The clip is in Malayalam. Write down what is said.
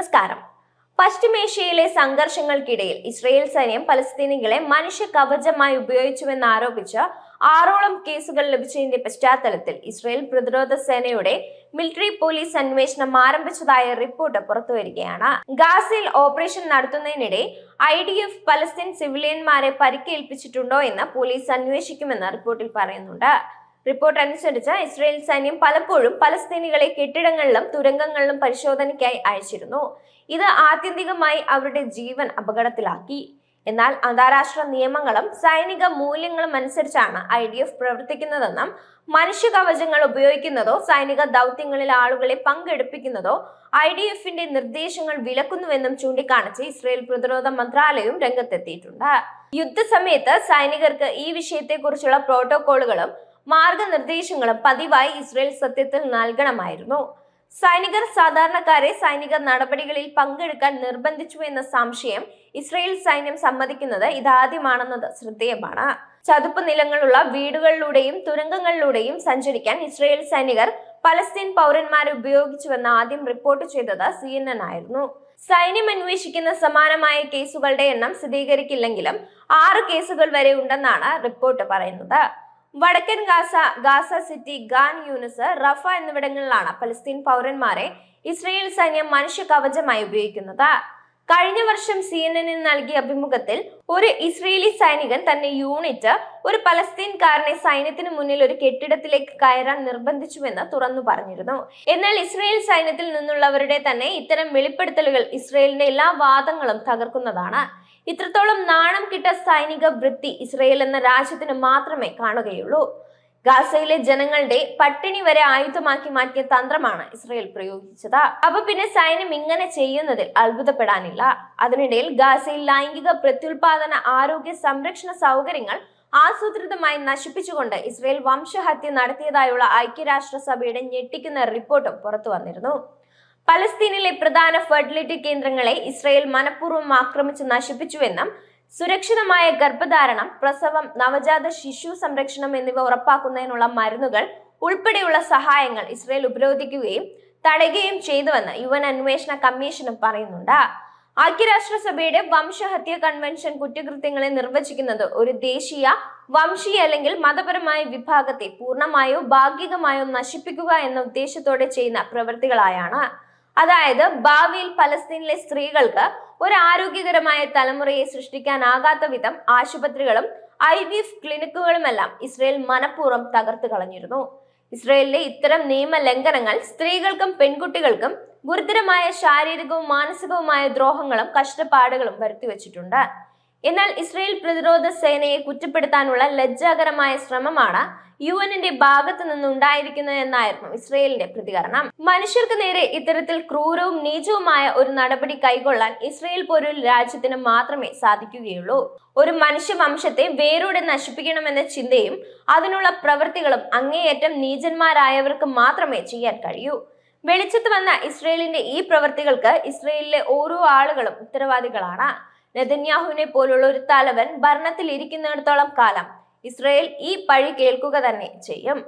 നമസ്കാരം. പശ്ചിമേഷ്യയിലെ സംഘർഷങ്ങൾക്കിടയിൽ ഇസ്രയേൽ സൈന്യം പലസ്തീനികളെ മനുഷ്യ കവചമായി ഉപയോഗിച്ചുവെന്ന് ആരോപിച്ച് ആറോളം കേസുകൾ ലഭിച്ചതിന്റെ പശ്ചാത്തലത്തിൽ ഇസ്രയേൽ പ്രതിരോധ സേനയുടെ മിലിറ്ററി പോലീസ് അന്വേഷണം ആരംഭിച്ചതായ റിപ്പോർട്ട് പുറത്തുവരികയാണ്. ഗാസയിൽ ഓപ്പറേഷൻ നടത്തുന്നതിനിടെ ഐ ഡി എഫ് പലസ്തീൻ സിവിലിയന്മാരെ പരിക്കേൽപ്പിച്ചിട്ടുണ്ടോ എന്ന് പോലീസ് അന്വേഷിക്കുമെന്ന് റിപ്പോർട്ടിൽ പറയുന്നുണ്ട്. റിപ്പോർട്ട് അനുസരിച്ച് ഇസ്രയേൽ സൈന്യം പലപ്പോഴും പലസ്തീനികളെ കെട്ടിടങ്ങളിലും തുരങ്കങ്ങളിലും പരിശോധനയ്ക്കായി അയച്ചിരുന്നു. ഇത് ആത്യന്തികമായി അവരുടെ ജീവൻ അപകടത്തിലാക്കി. എന്നാൽ അന്താരാഷ്ട്ര നിയമങ്ങളും സൈനിക മൂല്യങ്ങളും അനുസരിച്ചാണ് ഐ ഡി എഫ് പ്രവർത്തിക്കുന്നതെന്നും മനുഷ്യ കവചങ്ങൾ ഉപയോഗിക്കുന്നതോ സൈനിക ദൗത്യങ്ങളിൽ ആളുകളെ പങ്കെടുപ്പിക്കുന്നതോ ഐ ഡി എഫിന്റെ നിർദ്ദേശങ്ങൾ വിലക്കുന്നുവെന്നും ചൂണ്ടിക്കാണിച്ച് ഇസ്രയേൽ പ്രതിരോധ മന്ത്രാലയവും രംഗത്തെത്തിയിട്ടുണ്ട്. യുദ്ധസമയത്ത് സൈനികർക്ക് ഈ വിഷയത്തെക്കുറിച്ചുള്ള പ്രോട്ടോകോളുകളും മാർഗനിർദ്ദേശങ്ങളും പതിവായി ഇസ്രയേൽ സത്യത്തിൽ നൽകണമായിരുന്നു. സൈനികർ സാധാരണക്കാരെ സൈനിക നടപടികളിൽ പങ്കെടുക്കാൻ നിർബന്ധിച്ചു എന്ന സംശയം ഇസ്രയേൽ സൈന്യം സമ്മതിക്കുന്നത് ഇതാദ്യമാണെന്നത് ശ്രദ്ധേയമാണ്. ചതുപ്പ് നിലങ്ങളുള്ള വീടുകളിലൂടെയും തുരങ്കങ്ങളിലൂടെയും സഞ്ചരിക്കാൻ ഇസ്രയേൽ സൈനികർ പലസ്തീൻ പൗരന്മാരെ ഉപയോഗിച്ചുവെന്ന് ആദ്യം റിപ്പോർട്ട് ചെയ്തത് സി എൻ എൻ ആയിരുന്നു. സൈന്യം അന്വേഷിക്കുന്ന സമാനമായ കേസുകളുടെ എണ്ണം സ്ഥിരീകരിക്കില്ലെങ്കിലും ആറ് കേസുകൾ വരെ ഉണ്ടെന്നാണ് റിപ്പോർട്ട് പറയുന്നത്. വടക്കൻ Gaza Gaza city Khan Younis Rafah എന്നിവിടങ്ങളിലാണ് പലസ്തീൻ പൗരന്മാരെ ഇസ്രയേൽ സൈന്യം മനുഷ്യ കവചമായി ഉപയോഗിക്കുന്നത്. കഴിഞ്ഞ വർഷം സി എൻ എന്നിന് നൽകിയ അഭിമുഖത്തിൽ ഒരു ഇസ്രയേലി സൈനികൻ തന്റെ യൂണിറ്റ് ഒരു പലസ്തീൻകാരനെ സൈന്യത്തിന് മുന്നിൽ ഒരു കെട്ടിടത്തിലേക്ക് കയറാൻ നിർബന്ധിച്ചുവെന്ന് തുറന്നു പറഞ്ഞിരുന്നു. എന്നാൽ ഇസ്രയേൽ സൈന്യത്തിൽ നിന്നുള്ളവരുടെ തന്നെ ഇത്തരം വെളിപ്പെടുത്തലുകൾ ഇസ്രയേലിന്റെ എല്ലാ വാദങ്ങളും തകർക്കുന്നതാണ്. ഇത്രത്തോളം നാണം കിട്ട സൈനിക വൃത്തി ഇസ്രയേൽ എന്ന രാജ്യത്തിന് മാത്രമേ കാണുകയുള്ളൂ. ഗാസയിലെ ജനങ്ങളുടെ പട്ടിണി വരെ ആയുധമാക്കി മാറ്റിയ തന്ത്രമാണ് ഇസ്രയേൽ പ്രയോഗിച്ചത്. അപ്പൊ പിന്നെ സൈന്യം ഇങ്ങനെ ചെയ്യുന്നതിൽ അത്ഭുതപ്പെടാനില്ല. അതിനിടയിൽ ഗാസയിൽ ലൈംഗിക പ്രത്യുൽപാദന ആരോഗ്യ സംരക്ഷണ സൗകര്യങ്ങൾ ആസൂത്രിതമായി നശിപ്പിച്ചുകൊണ്ട് ഇസ്രയേൽ വംശഹത്യ നടത്തിയതായുള്ള ഐക്യരാഷ്ട്രസഭയുടെ ഞെട്ടിക്കുന്ന റിപ്പോർട്ടും പുറത്തു വന്നിരുന്നു പലസ്തീനിലെ പ്രധാന ഫെർട്ടിലിറ്റി കേന്ദ്രങ്ങളെ ഇസ്രയേൽ മനഃപൂർവം ആക്രമിച്ച് നശിപ്പിച്ചുവെന്നും സുരക്ഷിതമായ ഗർഭധാരണം പ്രസവം നവജാത ശിശു സംരക്ഷണം എന്നിവ ഉറപ്പാക്കുന്നതിനുള്ള മരുന്നുകൾ ഉൾപ്പെടെയുള്ള സഹായങ്ങൾ ഇസ്രയേൽ ഉപരോധിക്കുകയും തടയുകയും ചെയ്തുവെന്ന് യു എൻ അന്വേഷണ കമ്മീഷനും പറയുന്നുണ്ട്. ഐക്യരാഷ്ട്രസഭയുടെ വംശഹത്യ കൺവെൻഷൻ കുറ്റകൃത്യങ്ങളെ നിർവചിക്കുന്നത് ഒരു ദേശീയ വംശീയ അല്ലെങ്കിൽ മതപരമായ വിഭാഗത്തെ പൂർണമായോ ഭാഗികമായോ നശിപ്പിക്കുക എന്ന ഉദ്ദേശത്തോടെ ചെയ്യുന്ന പ്രവൃത്തികളായാണ് അതായത് ഭാവിയിൽ പലസ്തീനിലെ സ്ത്രീകൾക്ക് ഒരു ആരോഗ്യകരമായ തലമുറയെ സൃഷ്ടിക്കാനാകാത്ത വിധം ആശുപത്രികളും ഐ വി എഫ് ക്ലിനിക്കുകളുമെല്ലാം ഇസ്രയേൽ മനഃപൂർവം തകർത്തു കളഞ്ഞിരുന്നു. ഇസ്രയേലിലെ ഇത്തരം നിയമ ലംഘനങ്ങൾ സ്ത്രീകൾക്കും പെൺകുട്ടികൾക്കും ഗുരുതരമായ ശാരീരികവും മാനസികവുമായ ദ്രോഹങ്ങളും കഷ്ടപ്പാടുകളും വരുത്തിവെച്ചിട്ടുണ്ട്. എന്നാൽ ഇസ്രയേൽ പ്രതിരോധ സേനയെ കുറ്റപ്പെടുത്താനുള്ള ലജ്ജാകരമായ ശ്രമമാണ് യു എന്നിന്റെ ഭാഗത്തു നിന്നുണ്ടായിരിക്കുന്നത് എന്നായിരുന്നു ഇസ്രയേലിന്റെ പ്രതികരണം. മനുഷ്യർക്ക് നേരെ ഇത്തരത്തിൽ ക്രൂരവും നീചവുമായ ഒരു നടപടി കൈകൊള്ളാൻ ഇസ്രയേൽ പോലൊരു രാജ്യത്തിന് മാത്രമേ സാധിക്കുകയുള്ളൂ. ഒരു മനുഷ്യ വംശത്തെ വേരോടെ നശിപ്പിക്കണമെന്ന ചിന്തയും അതിനുള്ള പ്രവൃത്തികളും അങ്ങേയറ്റം നീചന്മാരായവർക്ക് മാത്രമേ ചെയ്യാൻ കഴിയൂ. വെളിച്ചത്ത് വന്ന ഇസ്രയേലിന്റെ ഈ പ്രവൃത്തികൾക്ക് ഇസ്രയേലിലെ ഓരോ ആളുകളും ഉത്തരവാദികളാണ്. നെതന്യാഹുവിനെ പോലുള്ള ഒരു തലവൻ ഭരണത്തിൽ ഇരിക്കുന്നിടത്തോളം കാലം ഇസ്രയേൽ ഈ പഴി കേൾക്കുക തന്നെ ചെയ്യും.